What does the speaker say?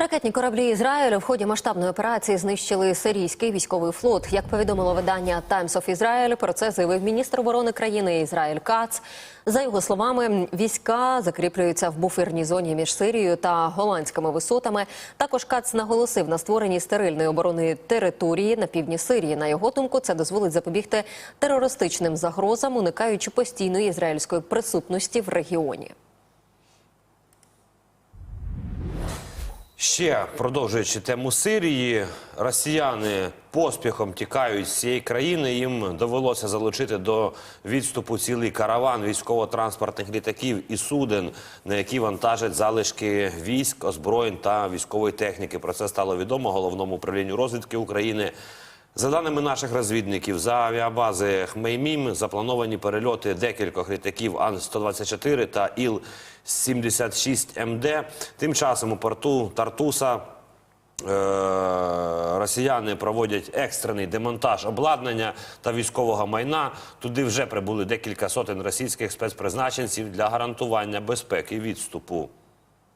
Ракетні кораблі Ізраїлю в ході масштабної операції знищили сирійський військовий флот. Як повідомило видання Times of Israel, про це заявив міністр оборони країни Ізраїль Кац. За його словами, війська закріплюються в буферній зоні між Сирією та голландськими висотами. Також Кац наголосив на створенні стерильної оборони території на півдні Сирії. На його думку, це дозволить запобігти терористичним загрозам, уникаючи постійної ізраїльської присутності в регіоні. Ще продовжуючи тему Сирії, росіяни поспіхом тікають з цієї країни. Їм довелося залучити до відступу цілий караван військово-транспортних літаків і суден, на які вантажать залишки військ, озброєнь та військової техніки. Про це стало відомо головному управлінню розвідки України. За даними наших розвідників, за авіабази Хмеймім заплановані перельоти декількох літаків Ан-124 та Іл-76МД. Тим часом у порту Тартуса е, росіяни проводять екстрений демонтаж обладнання та військового майна. Туди вже прибули декілька сотень російських спецпризначенців для гарантування безпеки відступу.